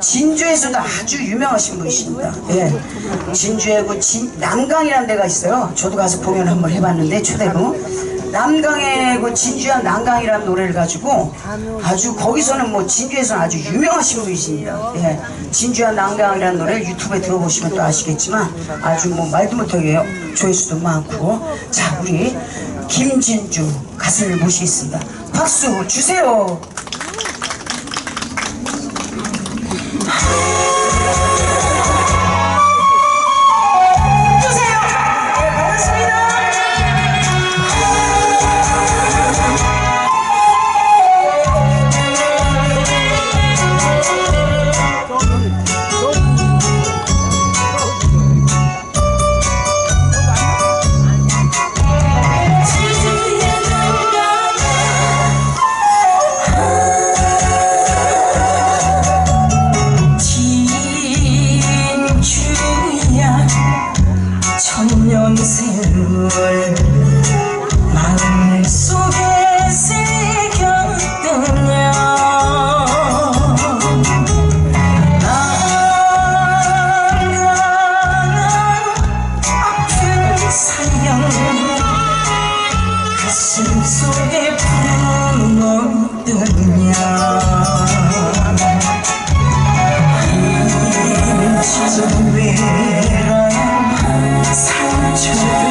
진주에서도 아주 유명하신 분이십니다. 예. 진주에 그 진, 남강이라는 데가 있어요. 저도 가서 공연 한번 해봤는데 초대로. 남강의 그 진주한 남강이라는 노래를 가지고 아주 거기서는 뭐 진주에서는 아주 유명하신 분이십니다. 예. 진주한 남강이라는 노래를 유튜브에 들어보시면 또 아시겠지만 아주 뭐 말도 못하게 조회수도 많고 자 우리 김진주 가수를 모시겠습니다. 박수 주세요. 주 천년 세월 마음 속에 새겼더냐 나가는 아픈 사연 가슴 속에 품었더냐 谢谢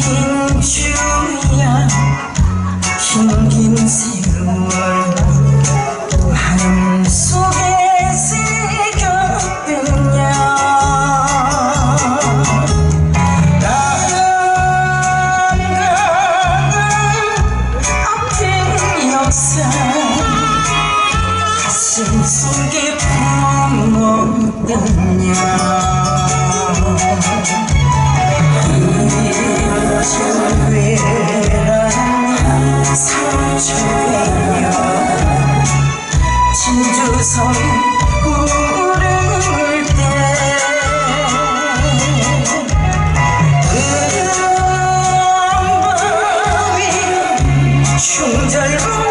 진 祝你们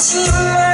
心